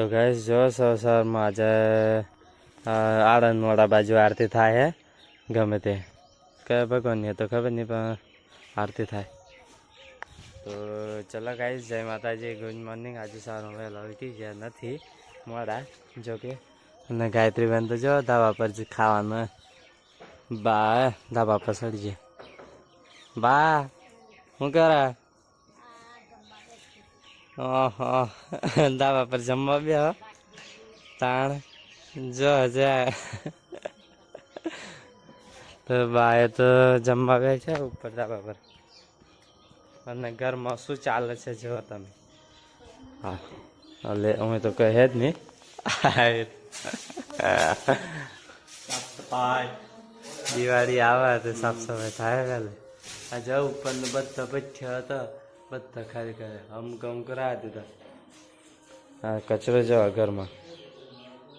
તો ગાઈસ જો સર સરમાં આજે મોડા બાજુ આરતી થાય હે, ગમે તે. કયા ભગવાનની તો ખબર નહીં, પણ આરતી થાય. તો ચલો ગાઈસ જય માતાજી, ગુડ મોર્નિંગ. આજે સારું વહેલા ઉઠી ગયા નથી મોડા, જો કે. અને ગાયત્રી બેન તો જો ધાબા પર જ ખાવાનું, બા, ધાબા પર સડી જાય બા, શું કરે? ઓહો. ધાબા પર જમવા બે તાણ. જો જાય તો બાએ તો જમવા બે છે ઉપર ધાબા પર. અને ઘરમાં શું ચાલે છે જો તમે. હા. એટલે અમે તો કહે જ નહીં. દિવાળી આવે તો સાફ સફાઈ થાય પહેલે આ જાઉં ઉપરનો બધા પથ્ય હતા. બધા ખાલી કરે અમકમ અમુક કરાવી દીધા. હા કચરો જવા ઘરમાં.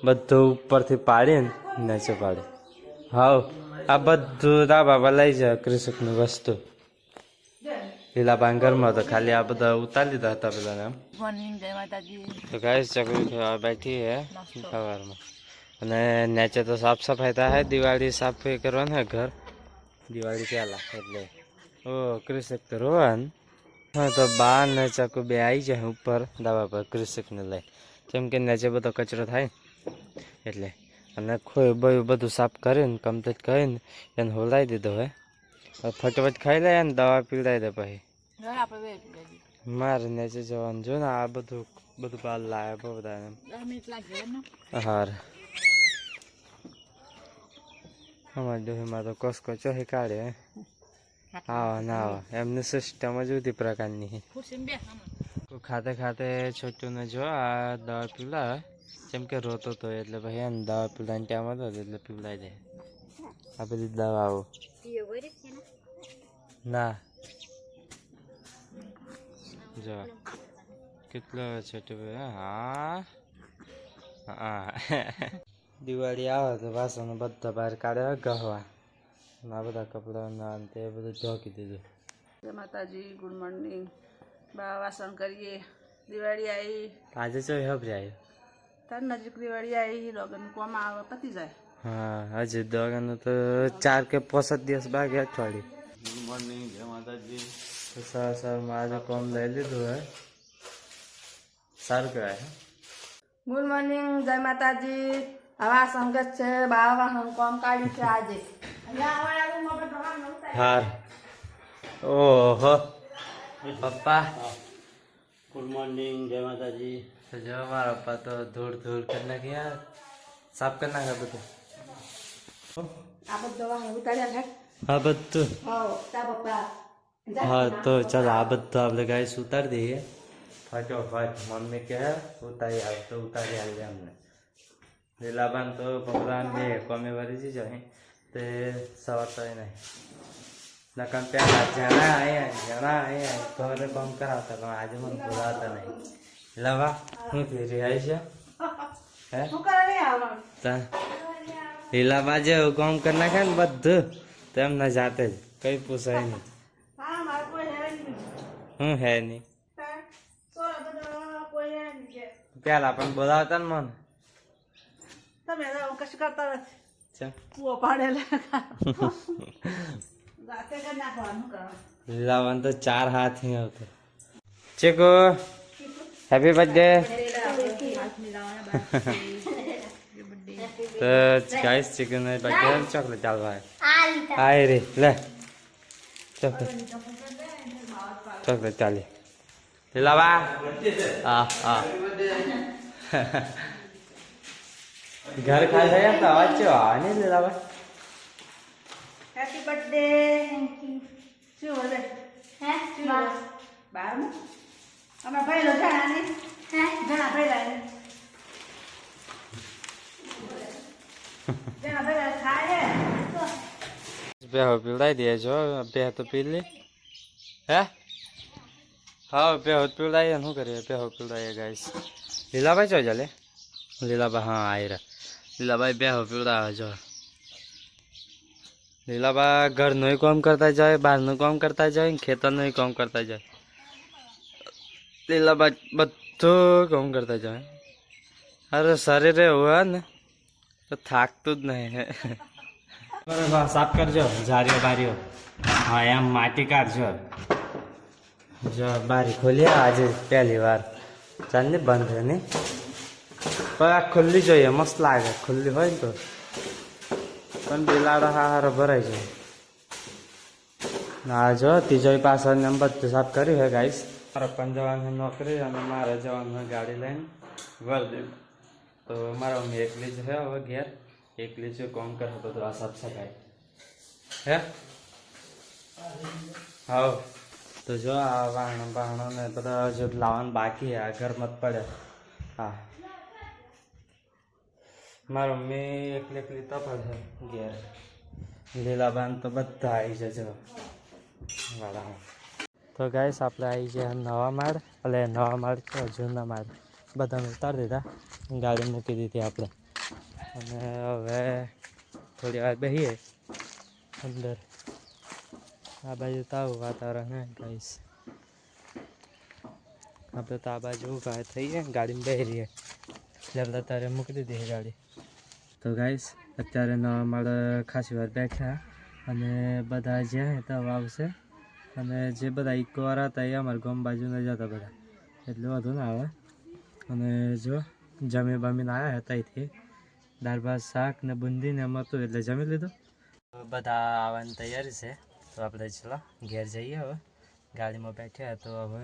બધું ઉપરથી પાડીને નીચે પાડી હાવ આ બધું તા બાબા લઈ જાય કૃષકની વસ્તુ. લીલા બાંગરમાં તો ખાલી આ બધા ઉતારી લીધા હતા પેલા એમ. તો ગાય ચકરી ખાવા બેઠી હે સવારમાં અને નીચે તો સાફ સફાઈ થાય દિવાળી સાફ કરવાનું હે ઘર. દિવાળી પહેલા એટલે? ઓ, કૃષક તો રોહન હા તો બા ને ચકુ બે આવી જાય ઉપર દાવા પર કૃષકને લઈ. કેમ કે નીચે બધો કચરો થાય એટલે અને ખોય બયું બધું સાફ કરીને કમ્પ્લીટ કરીને એને હોલાવી દીધો હવે ફટફટ ખાઈ લે ને દવા પીવડાવી દે પછી. મારે નીચે જવાનું જો ને આ બધું બધું બાર લાવે બધા હાર. અમારી ડોહીમાં તો કસકો ચોહી કાઢે આવા ના આવા એમની સિસ્ટમ જ બધી પ્રકારની છે. તો ખાતે ખાતે છોટુને જો આ દવા પીવડાવે જેમ કે રોતો તો એટલે ભાઈ એને દવા પીવડાવવાની ટાઈમ હતો એટલે પીવડાવી દે. આ બધી દવાઓ. ના? જો કેટલો છોટો ભાઈ હા હા. દિવાળી આવે તો વાસણો બધા બહાર કાઢ્યા ગહવા. આ બધા કપડા ના તે બધું ઢોકી દીધું. જય માતાજી ગુડ મોર્નિંગ બા વાસણ કરીએ. દિવાળી આવી. આજે ચો હબરે આવ્યો તાર નજીક દિવાળી આવી લગન કોમ આવે પતી જાય. હા હજી દવાનું તો ચાર કે પાંચ દિવસ બાકી અઠવાડિયું. ગુડ મોર્નિંગ જય માતાજી. સર સર આજે કોમ લઈ લીધું હે. સારું કહેવાય ગુડ મોર્નિંગ જય માતાજી. હવા સંગત છે બા વાસણ કોમ કાઢ્યું છે આજે. હાર ઓહો પપ્પા ગુડ મોર્નિંગ જય માતાજી તો જો મારા પપ્પા તો ધૂળ ધૂળ કરી નાખી યાર સાફ કરી નાખે બધું આ બધો વાસણ ઉતાર્યા છે હા બધું હો તા પપ્પા હા તો ચાલ આ બધું આપણે ગાઈસ ઉતારી દઈએ ફટોફટ મમ્મી કહે ઉતારી આવે તો ઉતારી આવી અમને લીલાબાન તો ભગવાન બે કોમે ભરી જજો અહીં તે સવાર તો નહીં. નકમ પહેલા જણા અહીંયા જણા અહીંયા ઘરે કામ કરાવતા પણ આજે મને બોલાવતા નહીં. લવા હું ફેરી આવી છે હે? લીલાબા જેવું કામ કરી નાખે ને બધું તેમના જાતે જ કઈ પૂછાય નહીં. હા હું નહીં પેલા પણ બોલાવતા ને મને. તમે કશું કરતા નથી ચમ. કૂવો પાડેલા જાતે કરી નાખવાનું કરવાનું લીલાવાન તો ચાર હાથ નહીં આવતો ચીકુ હેપી બર્થડે તો ગાઈસ ચિકન બર્થડે ચોકલેટ ચાલવા આય રે લે ચોકલેટ ચોકલેટ ચાલી લીલાવા હા હા ઘર ખાલી થયા ગયા અવાજ ચો આ નહીં લીલાવા હેપી બર્થડે શું બોલે? હે બારમું? અમે પહેલો જાણા ને જણા પહેલા ને જણા પહેલા થાય બે હો પીવડાવી દે જો બે તો પી લે. હે? હા બે હો પીવડાવીએ શું કરીએ? બે હો પીવડાવીએ ગાઈશ લીલાભાઈ ચો ચાલે? લીલાભાઈ હા આવી રહ્યા લીલાભાઈ બે હો પીવડાવે જો. લીલાબા ઘરનું કામ કરતા જાય બહારનું કામ કરતા જાય ખેતરનું કામ કરતા જાય. લીલાબા બધું કામ કરતા જાય. અરે શરીર એવું હોય ને તો થાકતું જ નહીં. બરાબર સાફ કરજો જારીઓ બારીઓ. હા એમ માટી કાઢજો. જો બારી ખોલી આજે પહેલી વાર. ચાલ ને બંધ હોય ને. પણ આ ખુલ્લી જોઈએ મસ્ત લાગે ખુલ્લી હોય ને તો પણ બિલાડા હારો ભરાઈ જાય ના જો ત્રીજો પાછળ ને એમ બધું સાફ કર્યું હે ગાઈસ મારે પણ જવાનું નોકરી અને મારે જવાનું ગાડી લઈને વર્દી તો મારા મમ્મી એકલી જ હે હવે ઘેર એકલી જ કોમ કરે બધું આ સાફ સફાઈ હે હા તો જો આ વાહણ વાહણો ને બધા જો લાવવાનું બાકી આ ઘર મત પડે હા મારા મમ્મી એકલી એકલી તપે છે ઘેર. લીલાબાન તો બધા આવી જજો વાળા તો ગાઈસ, આપણે આવી ગયા નવા માળ. એટલે નવા માળ છે જૂના માળ. બધાને ઉતારી દીધા. ગાડી મૂકી દીધી આપણે. અને હવે થોડી વાર બેસીએ અંદર. આ બાજુ તાવ વાતાવરણ હે, ગાઈસ. આપણે તો આ બાજુ ઊભા થઈએ, ગાડીમાં બેસી રહીએ. એટલે આપણે તારે મૂકી દીધી ગાડી. તો ગાઈશ અત્યારે નવા માળ ખાસી વાર બેઠા અને બધા જ્યાં હતા આવશે. અને જે બધા ઇકોવાળા હતા એ અમારા ગામ બાજુના ન જતા બધા. એટલે વધુ ના આવે. અને જો, જમી બમીને આવ્યા હતા અહીંથી દાળ ભાત શાક ને બુંદી ને એમ હતું એટલે જમી લીધું. બધા આવવાની તૈયારી છે. તો આપણે ચલો, ઘેર જઈએ હવે. ગાડીમાં બેઠ્યા તો હવે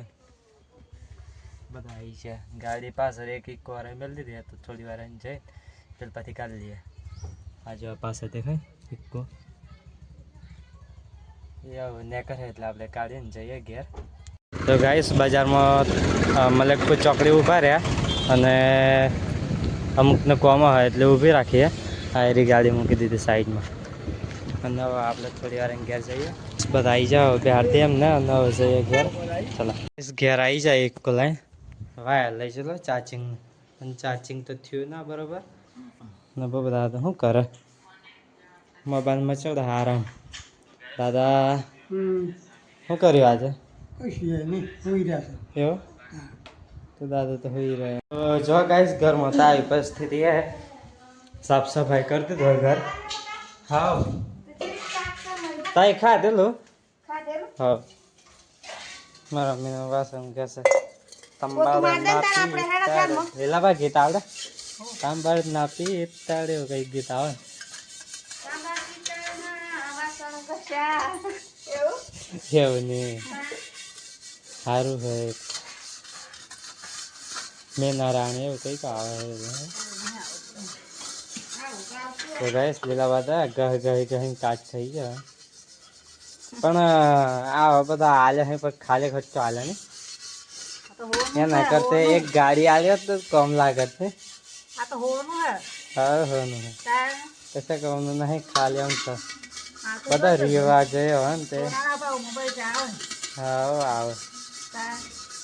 બધા આવી છે ગાડી પાછળ એક ઇકો વાર મેળવી દીધી તો થોડી વાર અહીં જઈ કાઢી લઈએ આ જો પાસે દેખાય ઇક્કો નેકર એટલે આપણે કાઢીને જઈએ ઘેર તો ગાઈસ બજારમાં અ, ચોકડી ઊભા રહ્યા અને અમુકને કોમ હોય એટલે ઊભી રાખીએ. આ એરી ગાડી મૂકી દીધી સાઈડમાં. અને હવે આપણે થોડી વાર ઘેર જઈએ. બધા આવી જાઓ બે હારતી એમ ને અને હવે જઈએ ઘેર. ચલો. ઘેર આવી જાય એક લાઈન વાયર લઈ ચલો ચાર્જિંગ અને ચાર્જિંગ તો થયું ના બરોબર. ને બહુ બધા તો શું કરે? મોબાઈલમાં ચો આરામ દાદા શું કર્યું આજે? એવો? તો દાદા તો હોઈ રહ્યા જો ગાઈસ ઘરમાં તો આવી પરિસ્થિતિ હે. સાફ સફાઈ કરતી તો ઘર. હા તાઈ ખાધેલું હા મારા મમ્મીનું વાસણ કહેશે તંબાડે ના પી વેલા બા ગીત આવડે તાંબાડ ના પી એવું કઈ ગીત આવે? એવું? નહીં સારું હોય મેં રાણી એવું કંઈક આવે તો ગઈશ પેલા બધા ગહ ગહ ગહ કાચ થઈ ગયા. પણ આ બધા હાલે હે પણ ખાલી ખર્ચો હાલે ને. એના કરતા એક ગાડી આલે તો કમ લાગત ને તો હોવાનું હે. હા હા. નહીં કશા ખાલી આમ તો. બધા રિવાજ હોય ને તે. હા આવે.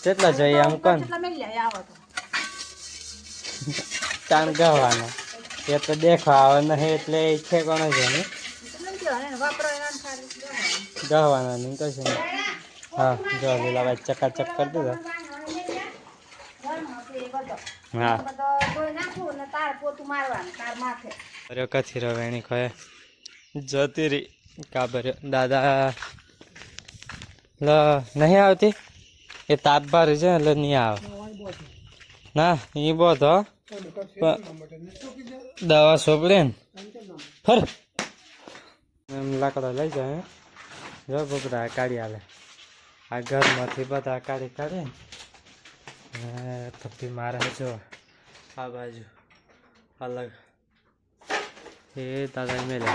કેટલા જોઈએ આમ કોણ? કેટલા મેલ આવો તો. તાણ ગવાનો. એ તો દેખવા આવે નહીં એટલે એ છે કોણ છે ને. ગવાના નહીં કશું હા જો લીલાભાઈ ચકાચક કરી દીધા. હા. અરે કથી રવેણી ખોય જતી કાબર્યો દાદા. લ નહીં આવતી? એ તાપ બાર છે એટલે નહીં આવે. ના એ તો દવા સોપડે ને. ફર. એમ લાકડા લઈ જાય જો બધા કાઢી આલે. આ ઘરમાંથી બધા કાઢી કાઢે થપ્પી મારે છે જો. આ બાજુ અલગ. એ દાદા મેલે.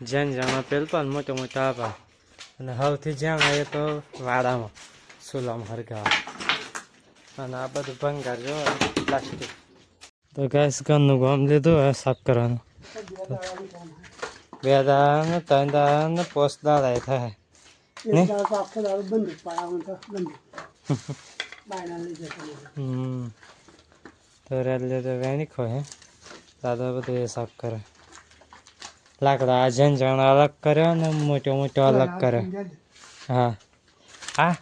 જેન જાણો પેલપા મોટો મોટો આપા અને સૌથી જ્યાં એ તો વાડામાં સુલામાં હરગાવા. અને આ બધું ભંગાર જો પ્લાસ્ટિક. તો ગેસ ગનનું ગામ લીધું સાફ કરવાનું. બે દાડા ને ત્રણ દાડા ને પોસ દાડા થાય ને તો રેલે તો વેણી ખો હે. દાદા બધું સાફ કરે. લાકડા આ ઝંઝણ અલગ કર્યો ને મોટો મોટો અલગ કર્યો હા. હા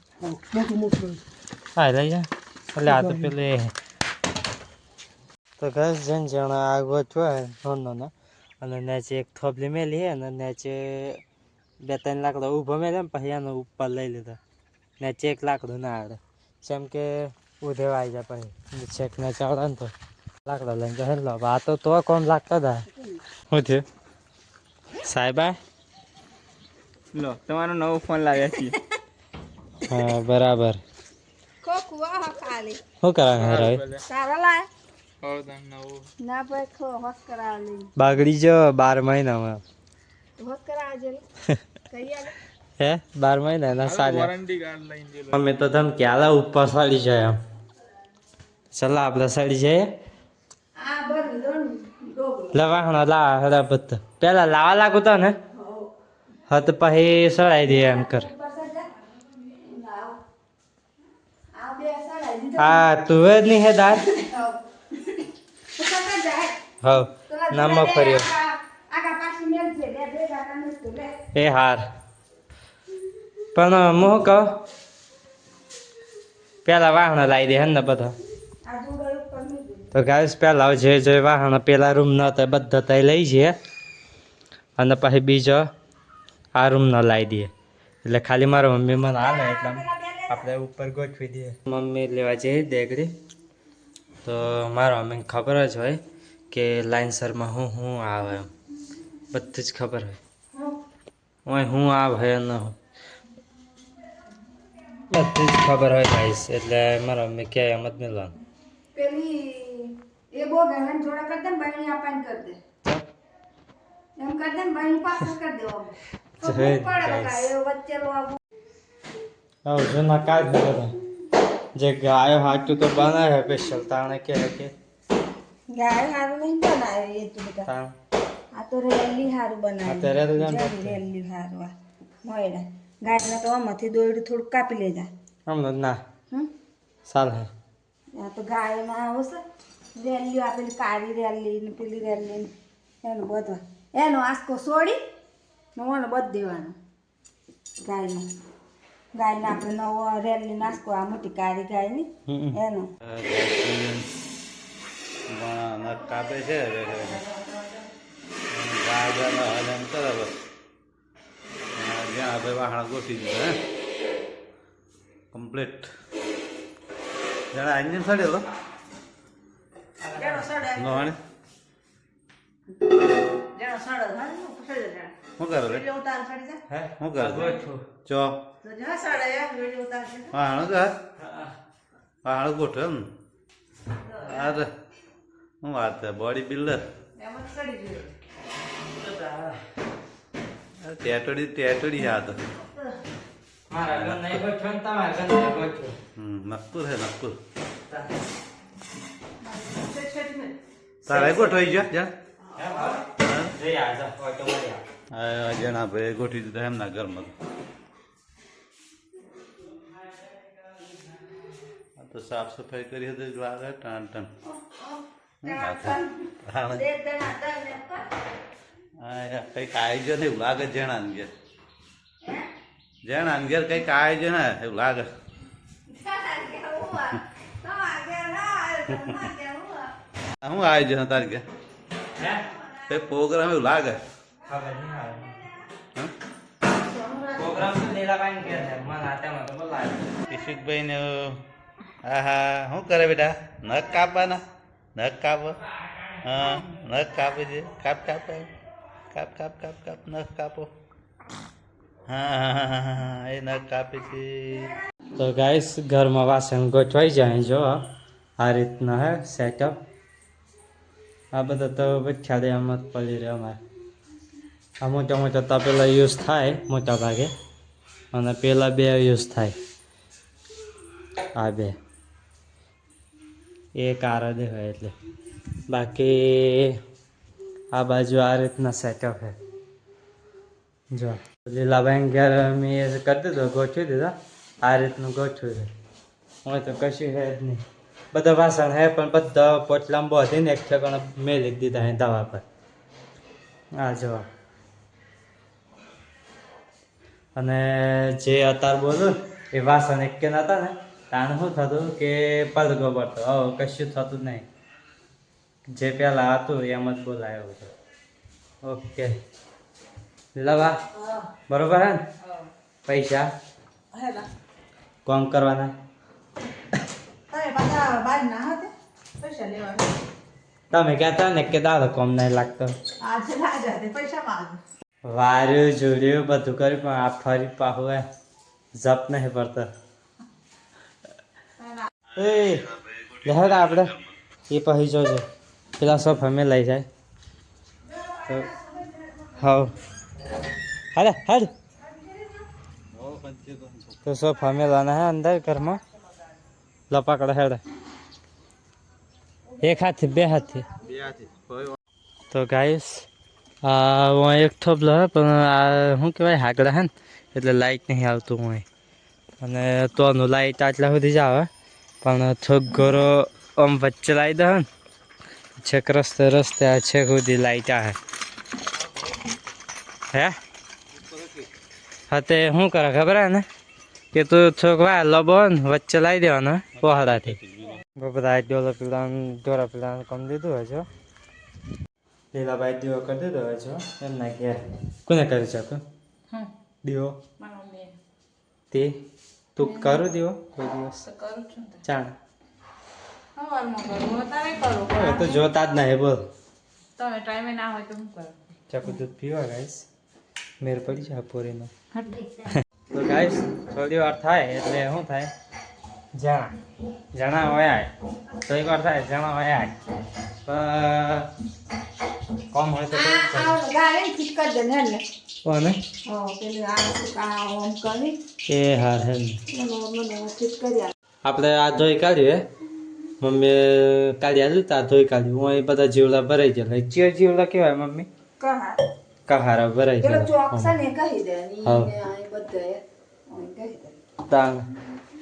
એટલે આ તો પેલું તો ઘર જણ જણા આ ગોઠવા નાનો અને નેચે એક થોબલી મેલી હે, અને નેચે બે ત્રણ લાકડા ઊભો મેલે ને પછી એનો ઉપર લઈ લીધો. નેચે એક લાકડું ના આવડે જેમ કે ઉધેવા આવી જાય પછી. છેક ને ચાવડા ને તો લાકડા લઈને જશે લો આ તો તો કોમ લાગતા હતા શું થયું? સાહેબા? લો તમારો નવો ફોન લાવ્યા છીએ. હા બરાબર. શું કરાવે રવિ સારા લાય. બાગડી જો બાર મહિનામાં. હે? બાર મહિના ના સાલ્યા મમ્મી તો તમે ક્યાલા ઉપર સડી જાય એમ. ચાલ આપણે સડી જઈએ. આ બરું દોન ડોગલો લવાહણો લાવા હરા બધું પેલા લાવા લાગુ તો ને? હા તો પછી સડાઈ દે એમ કર. હા તું જ નહીં હે કાકા હવ. નામાં ફર્યો. એ હાર. પણ મોહ કહો પેલા વાહણો લાવી દે ને બધા. તો ગાઈસ પહેલા જે જે વાહન પેલા રૂમ ન હતા બધા તય લઈ જઈએ અને પછી બીજો આ રૂમ ન લાવી દઈએ એટલે ખાલી મારા મમ્મી મને હાલે એટલે આપણે ઉપર ગોઠવી દઈએ. મમ્મી લેવા જઈએ દેગડી. તો મારા મમ્મીને ખબર જ હોય કે લાઇનસરમાં હું હું આવે એમ. બધી જ ખબર હોય. ઓય હું આવે ન હું બધી જ ખબર હોય ભાઈ એટલે મારા મમ્મી કહે એમ જ મિલવાનું પેલી એ બહુ ગણન જોડા કર દે ને બહેણી આપણને કરી દે. એમ કર દે ને બહેણી પાછળ કરી દેવો. જય લો જૂના કાજ બધા. જે ગાયો હાટું તો બનાવે સ્પેશિયલ તાણે કે કે? ગાય હારું નહીં બનાવે એ તો બેટા આ તો રેલી હારું આ બનાવે તો રેલી હારું મોયડા ગાયને તો આમાંથી દોયડું થોડું કાપી લેજા. હમણાં ના. હમ? ચાલ હે આ તો ગાયના આવશે રેલી આપેલી પેલી કાળી રેલી ને પેલી રેલી ને એનું બધા. એનો આસકો છોડી ને ઓને બધ દેવાનો. ગાયનો. ગાયને આપણે નવો રેલી નાસ્કો આ મોટી કાળી ગાયની. એનો કાપે છે ગાય હલન કરે બસ જ્યાં ભાઈ વાહણા ગોઠવી દીધા હે? કમ્પ્લીટ જણા આઈને સડેલો નવાણી શું કરે રે હે શું કરે ચો. છે કર વાહણ ગોઠવે એમ. અરે શું વાત છે બોડી બિલ્ડર એમ જ ટેટડી ટેટડી યાદ મારા ઘર નહીં ગોઠવો ને તમારા ઘર નહીં ગોઠવો. હમ નક્કુર હે નક્કુર. છેટ છેટ ને તારે ગોઠવાઈ ગયા જણ જણા ભાઈ ગોઠવી દીધા એમના ઘરમાં. આ તો સાફ સફાઈ કરી હતી લાગે ટન ટન? હા, કંઈક આયોજન એવું લાગે જણાને ઘેર જેણા અંગેર કંઈક આયોજન ને એવું લાગે. શું આયોજન તારી કે? હે? પ્રોગ્રામ એવું લાગે? ઈશુકભાઈ તો તો ને હા હા શું કરે બેટા? નખ કાપવાના? નખ કાપ હા નખ કાપે છે. કાપ કાપ. કાપ કાપ કાપ કાપ, નખ કાપો. હા હા હા એ નખ કાપી છે. તો ગાઈસ ઘરમાં વાસણ ગોઠવાઈ જાય જો. આ રીતના હે સેટઅપ આ બધા તો ખ્યાલ દે જ પડી રહે અમારે. આ મોટા મોટા તપેલા યુઝ થાય, મોટા ભાગે. અને પેલા બે યુઝ થાય. આ બે. એ આરદ હોય એટલે. બાકી આ બાજુ આ રીતના સેટઅપ છે. જો લીલાભાઈ ઘેર મેં કરી દીધો, ગોઠવી દીધા. આ રીતનું ગોઠવ્યું છે. હું તો કશું છે જ નહીં. બધા વાસણ હે પણ બધા પોટલામાં બોધીને એક ઠેકાણે મેલી દીધા હે દવા પર. આ જો. અને જે અત્યારે બોલું, એ વાસણ એક કે નતા ને, તાણ શું થતું કે પડઘો પડતો? હવે કશું થતું નહીં. જે પહેલાં હતું એમ જ બોલાયો હતો. ઓકે લવા. બરોબર હે ને? પૈસા. કોમ કરવાના? તમે કહેતા ને કે દાદા કોમ નહીં લાગતો. વાર્યું જોડ્યું બધું કર્યું પણ આ ફરી પાહુ હે. જપ નહીં પડતો. એ આપણે. એ પછી જોજો. પેલા સફ અમે લઈ જાય. તો હા હાલે, હાલ. તો સફ અમે લાના હે અંદર ઘરમાં. લપાકડ હેડ. એક હાથી, બે હાથી. તો ગાઈસ હું એક થોપ હે, પણ આ શું કહેવાય હાકડા હે ને, એટલે લાઇટ નહીં આવતું હું અને તોનું લાઇટ આટલા સુધી જ આવે. પણ થોક ઘરો આમ વચ્ચે લાવી દે ને. છેક રસ્તે રસ્તે આ છેક સુધી લાઈટ આવે હે? હા તે શું કરે ખબર ને? કે તું થોક લબો ને વચ્ચે લાવી દેવાનો પહોળાથી. બધા ડોલો પીલા ડોરા પીલા કમ દીધું હોય છે લીલાભાઈ દીવો કરી દીધો હોય છે એમના ઘેર. કોને કરી છે તું દીવો? તે? તું કરું દીવો? કોઈ દિવસ? ચાણ. હવે તો જોતા જ નહીં બોલ તમે ટાઈમે ના હોય તો શું કરો ચાકુ દૂધ પીવા ગાઈસ મેર પડી જાય પૂરીનો તો ગાઈસ થોડી વાર થાય એટલે શું થાય જણા જણા વયા થોડીક વાર થાય જણા પણ કોમ હોય તો ને કોને એ હાર હે ને. આપણે આ જોઈ કાઢ્યું હે મમ્મી કાઢી આલ્યું તા ધોઈ કાઢ્યું હું અહીં બધા જીવડા ભરાઈ ગયા ચિયર જીવડા કેવાય મમ્મી? કહા કહારા ભરાઈ ગયા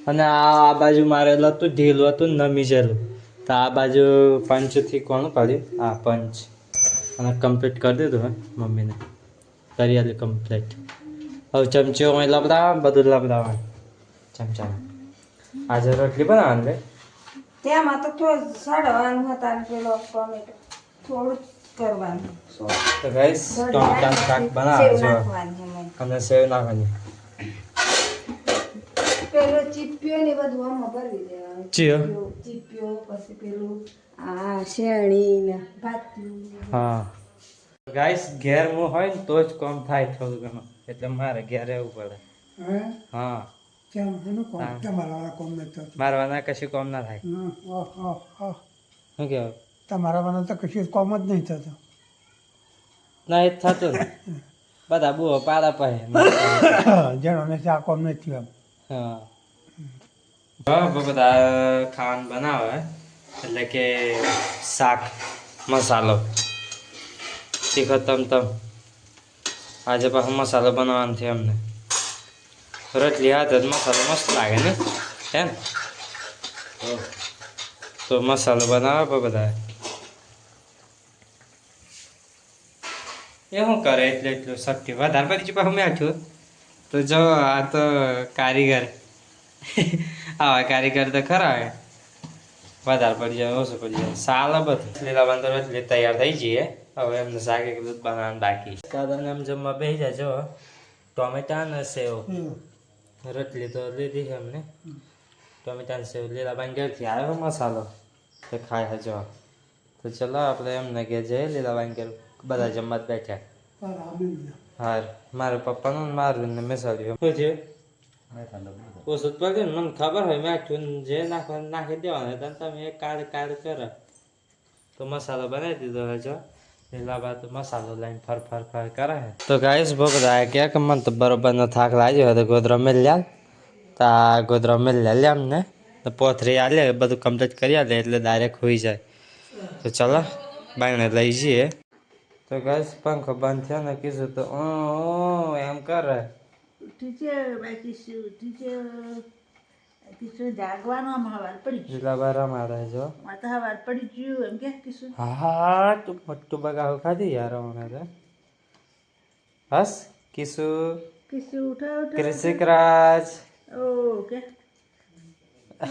અને આ બાજુ મારેલું હતું ઢીલું હતું નમી જેલું. તો આ બાજુ પંચથી કોણ પાડ્યું આ પંચ. અને કમ્પ્લીટ કરી દીધું હે મમ્મીને. કરી આલી કમ્પ્લીટ હવે ચમચીઓ લબડાવવા બધું લબડાવવાનું. ચમચામાં આજે રોટલી બનાવવાની તેમાં તો થોડું સડવાનું હતા ને પેલો ટોમેટો થોડું કરવાનું. તો ગાઈસ ટોમેટા શાક બનાવે એમાં. અને સેવ નાખવાની. પેલો ચીપ્યો ને બધું આમાં ભરી દેવાનું. ચિયો? ચીપ્યો પછી પેલું આ શેણી ને ભાતું. હા. ગાઈસ ઘેર હું હોય ને તો જ કામ થાય થોડું ઘણું. એટલે મારે ઘેર રહેવું પડે. હા. મારવા ના કશું કોમ ના થાય. શું તમારા મને તો કશું કોમ જ નહીં થતું. ના એ થતું બધા બહુ પાડા પાસે જેનો ને આ કોમ નથી એમ. હા. હા બધા ખાવાનું બનાવે. એટલે કે શાક મસાલો. શીખો તમ તમ. આજે પાછો મસાલો બનાવવાનો છે અમને રોટલી હાથે જ મસાલો મસ્ત લાગે ને હે ને તો મસાલો બનાવે બધા એ શું કરે એટલે એટલું શક્તિ વધારે પડી છે હું આઠું તો જો આ તો કારીગર આવા કારીગર તો ખરા હે વધારે પડી જાય ઓછું પડી જાય સાલ બધું લીલા બંદર એટલે તૈયાર થઈ જઈએ હવે એમને શાક એક દૂધ બનાવવાનું બાકી દાદાને એમ જમવા બેસી જાય જો ટોમેટા ને સેવ રોટલી તો લીધી છે એમને. ટમેટાને સેવ લીલા બાંગેરથી આવ્યો મસાલો. તો ખાય હજો તો ચલો આપણે એમને કે જઈએ લીલા બાંગેર બધા જમવા જ બેઠા. હાર મારા પપ્પાનું ને મારું ને મેસાડ્યું શું છે ઓછું પડ્યું ને મને ખબર હોય મેઠું જે નાખવાનું નાખી દેવાનું તો તમે એક કાળ કાળ કરો. તો મસાલો બનાવી દીધો હોય જો પેલા બાદ મસાલો લઈને ફર ફર ફર કરે તો ગાઈસ બહુ બધા કે કે મને તો બરોબર નો થાક લાગ્યો હોય તો ગોદરો મેલ લ્યા તો આ ગોદરો મેલ લે લે અમને તો પોથરી આલે બધું કમ્પ્લીટ કરી આલે એટલે ડાયરેક્ટ હોઈ જાય તો ચલો બાયણે લઈ જઈએ તો ગાઈસ પંખો બંધ થયો ને કીધું તો ઓ ઓ એમ કરે ટીચર બાકી શું ટીચર કિશોર જાગવાનો આમ હવાર પડી જો ગયું તો હવાર પડી ગયું એમ કે હા તું મોટું બગાવ ખાધી યાર હમણાં તો. હસ કિશુ કિશોર ઉઠા ઉઠા કૃષિક રાજ ઓ કે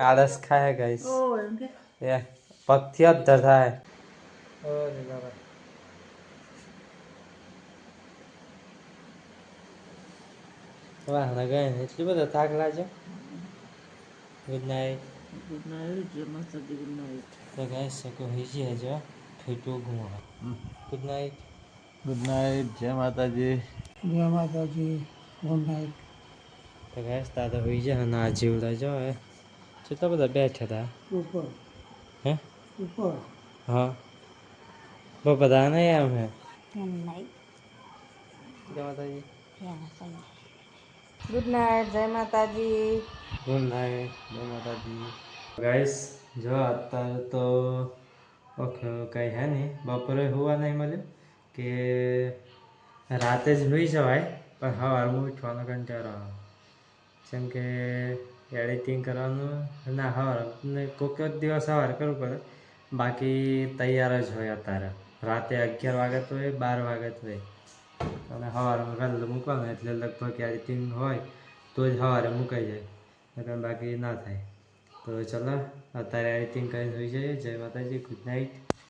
આળસ ખાય ગાઈસ. ઓ એમ કે. પગથી જ ધરાય ઓ લીલાભાઈ વાહ લગાય એટલી બધા થાક લાગ્યો ગુડ નાઇટ ગુડ નાઇટ જય માતાજી ગુડ નાઇટ તો ગાઈસ સકો હોઈ છે જો ફેટો ઘુમા ગુડ નાઇટ ગુડ નાઇટ જય માતાજી. જય માતાજી ગુડ નાઇટ તો ગાઈસ દાદા હોઈ છે ના જીવડા જો હે? કેટલા બધા બેઠા હતા ઉપર. હે? ઉપર. હા. બહુ બધા નહીં એમ હે? ગુડ નાઇટ જય માતાજી. ગુડ નાઇટ જય માતાજી ગુડ નાઇટ જય માતાજી ગાઈસ જો અત્યારે તો, ઓકે, કંઈ હે નહીં. બપોરે હોવા નહીં મળ્યું કે રાતે જ હોઈ જવાય, પણ સવારમાં ઉઠવાનો કંટાળો જેમ કે એડિટિંગ કરવાનું, ના સવાર કોઈક દિવસ સવાર કરવું પડે. બાકી તૈયાર જ હોય અત્યારે. રાતે અગિયાર વાગે તો હોય, બાર વાગે તો હોય. અને સવારમાં વહેલું મૂકવાનું એટલે લગભગ એડિટિંગ હોય તો જ સવારે મુકાઈ જાય, નકર બાકી ના થાય. તો ચલો, અત્યારે એડિટિંગ કરીને હોઈ જઈએ. જય માતાજી, ગુડ નાઇટ.